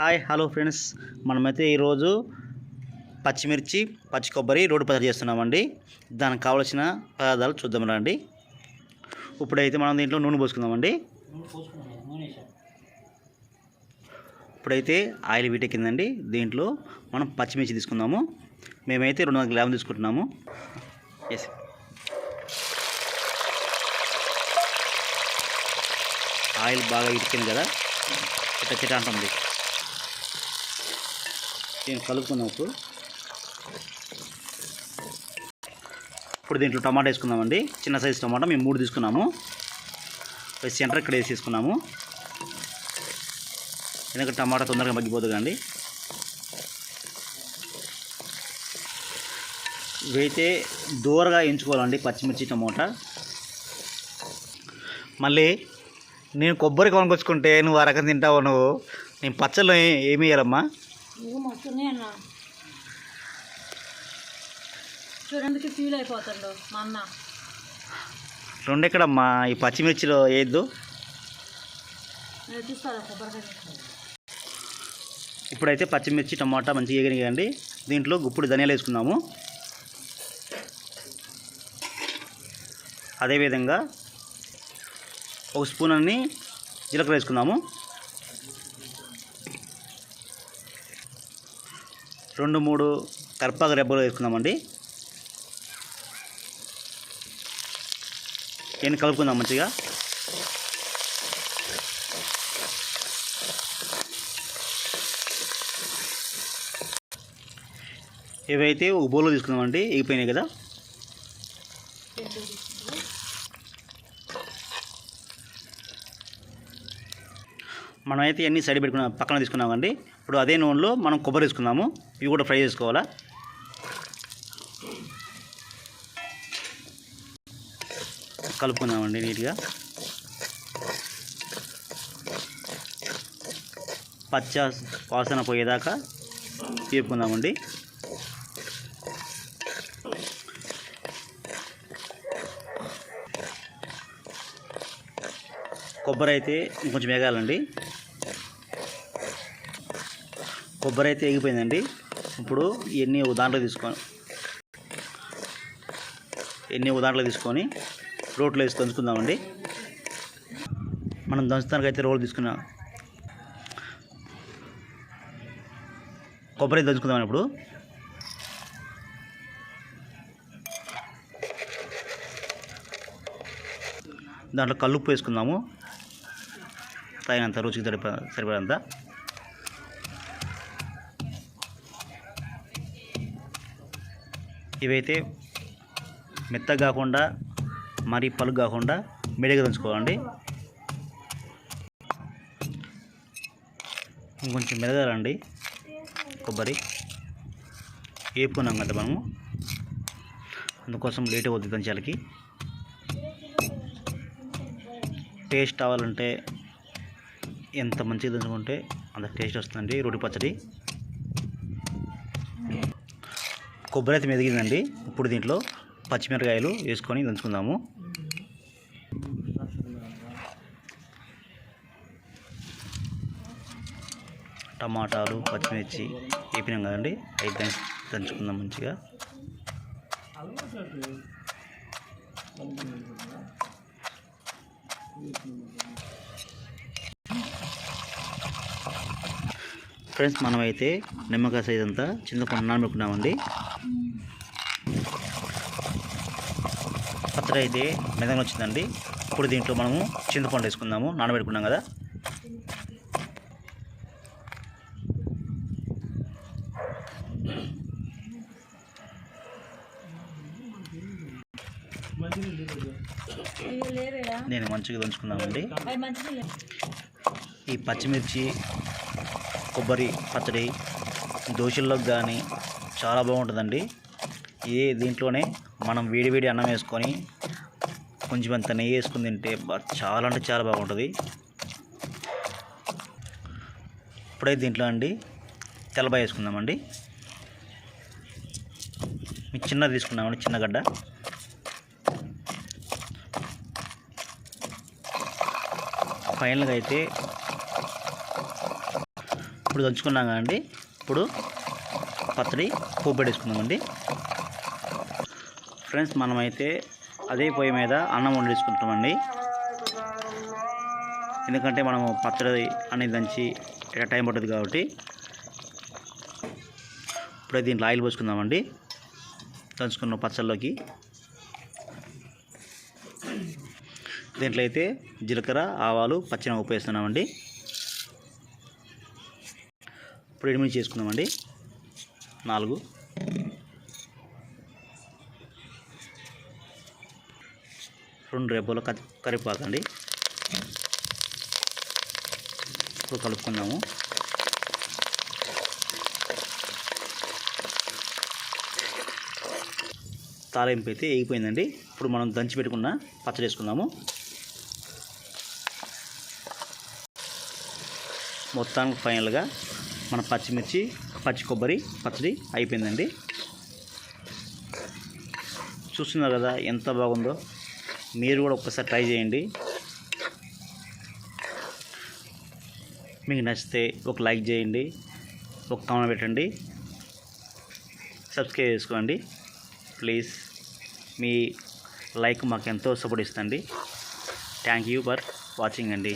Hi hello friends. మనమైతే ఈరోజు పచ్చిమిర్చి పచ్చి కొబ్బరి రోడ్డు పచ్చడి చేస్తున్నామండి. దానికి కావలసిన పదార్థాలు చూద్దాం రండి. ఇప్పుడైతే మనం దీంట్లో నూనె పోసుకుందామండి. ఇప్పుడైతే ఆయిల్ వీటెక్కిందండి. దీంట్లో మనం పచ్చిమిర్చి తీసుకుందాము. మేమైతే రెండు వందల గ్రాములు తీసుకుంటున్నాము. ఎస్ ఆయిల్ బాగా ఇరికింది కదా. చిట్ట చిట్ట అంటుంది. దీన్ని కలుపుకుందాం ఇప్పుడు ఇప్పుడు దీంట్లో టమాటా వేసుకుందామండి. చిన్న సైజు టమాటా మేము మూడు తీసుకున్నాము. సెంటర్ ఇక్కడ వేసి తీసుకున్నాము. ఎందుకంటే టమాటా తొందరగా మగ్గిపోతుంది కండి ఇవైతే దూరగా ఎంచుకోవాలండి పచ్చిమిర్చి టమోటా. మళ్ళీ నేను కొబ్బరి కొనుకొచ్చుకుంటే నువ్వు ఆ రకం తింటావు నువ్వు? నేను పచ్చళ్ళు ఏమి వేయాలమ్మా నువ్వు మస్తున్నాయి అన్న. చూడండికి ఫీల్ అయిపోతాడు మా అన్న. రెండెక్కడమ్మా? ఈ పచ్చిమిర్చిలో వేయద్దు ఇప్పుడైతే పచ్చిమిర్చి టమాటా మంచిగా వేగనియండి దీంట్లో గుప్పుడు ధనియాలు వేసుకుందాము. అదేవిధంగా ఒక స్పూన్ అన్ని జీలకర్ర వేసుకుందాము. రెండు మూడు కర్పాక రెబ్బలు వేసుకుందామండి. నేను కలుపుకుందాం మంచిగా? ఇవైతే ఒక బౌల్లో తీసుకుందామండి ఎగిపోయినాయి కదా. మనమైతే అన్నీ సైడ్ పెట్టుకున్నాం పక్కన తీసుకున్నామండి. ఇప్పుడు అదే నూనెలో మనం కొబ్బరి వేసుకుందాము. ఇవి కూడా ఫ్రై చేసుకోవాలా? కలుపుకుందామండి నీట్గా. పచ్చ వాసన పోయేదాకా వేపుకుందామండి కొబ్బరి అయితే ఇంకొంచెం వేగాలండి. కొబ్బరి అయితే ఎగిపోయిందండి ఇప్పుడు ఇవన్నీ ఒక దాంట్లో తీసుకొని ఎన్ని ఒక దాంట్లో తీసుకొని రోట్లో వేసి దంచుకుందామండి. మనం దంచడానికి అయితే రోలు తీసుకున్నాం కొబ్బరి దంచుకుందాం ఇప్పుడు. దాంట్లో కల్లుప్పు వేసుకుందాము. తగినంత రుచికి సరిప సరిపడంత. ఇవైతే మెత్తగా కాకుండా మరీ పలుగు కాకుండా మెడగా దంచుకోవాలండి. ఇంకొంచెం మెదగాలండి. కొబ్బరి. వేపుకున్నాం కదా మనము. అందుకోసం లేట్ అవుతుంది దంచాలకి. టేస్ట్ అవ్వాలంటే ఎంత మంచిగా దంచుకుంటే అంత టేస్ట్ వస్తుందండి. రోటి పచ్చడి. కొబ్బరి అయితే మెదిగిందండి. ఇప్పుడు దీంట్లో పచ్చిమిరకాయలు వేసుకొని దంచుకుందాము. టమాటాలు పచ్చిమిర్చి వేపినాం కదండి. అవి దంచుకుందాం మంచిగా. ఫ్రెండ్స్ మనమైతే నిమ్మకాయ సైజ్ అంతా చింతపండు నానబెట్టుకున్నామండి పచ్చడి అయితే మెదగా వచ్చిందండి. ఇప్పుడు దీంట్లో మనము చింతపండు వేసుకుందాము. నానబెట్టుకున్నాం కదా. నేను మంచిగా దంచుకున్నామండి ఈ పచ్చిమిర్చి కొబ్బరి పచ్చడి దోశల్లోకి కానీ చాలా బాగుంటుందండి. ఇది దీంట్లోనే మనం వేడి వేడి అన్నం వేసుకొని కొంచెం అంత నెయ్యి వేసుకుని తింటే చాలా అంటే చాలా బాగుంటుంది. ఇప్పుడైతే దీంట్లో అండి తెల్లబాయ వేసుకుందామండి. మీ చిన్నది తీసుకున్నామండి చిన్న గడ్డ. ఫైనల్గా అయితే ఇప్పుడు దంచుకున్నాం కదండి. ఇప్పుడు పచ్చడి పోపు పెట్టేసుకుందామండి ఫ్రెండ్స్ మనమైతే అదే పొయ్యి మీద అన్నం వండేసుకుంటామండి. ఎందుకంటే మనము పచ్చడి అనేది దంచి ఇక్కడ టైం పడుతుంది కాబట్టి. ఇప్పుడే దీంట్లో ఆయిల్ పోసుకుందామండి. దంచుకున్న పచ్చళ్ళలోకి దీంట్లో అయితే జీలకర్ర ఆవాలు పచ్చిన ఉప్పు వేస్తున్నామండి. ఇప్పుడు ఎనిమిది చేసుకుందామండి. నాలుగు. రెండు రేపుల కరివేపాకు అండి ఇప్పుడు కలుపుకుందాము. తాలింపు అయితే వేగిపోయిందండి. ఇప్పుడు మనం దంచి పెట్టుకున్న పచ్చడి వేసుకుందాము. మొత్తానికి ఫైనల్గా మన పచ్చిమిర్చి పచ్చి కొబ్బరి పచ్చడి అయిపోయిందండి. చూస్తున్నారు కదా ఎంత బాగుందో. మీరు కూడా ఒక్కసారి ట్రై చేయండి. మీకు నచ్చితే ఒక లైక్ చేయండి ఒక కామెంట్ పెట్టండి. సబ్స్క్రైబ్ చేసుకోండి. ప్లీజ్ మీ లైక్ మాకు ఎంతో సపోర్ట్ ఇస్తండి థ్యాంక్ యూ ఫర్ వాచింగ్ అండి.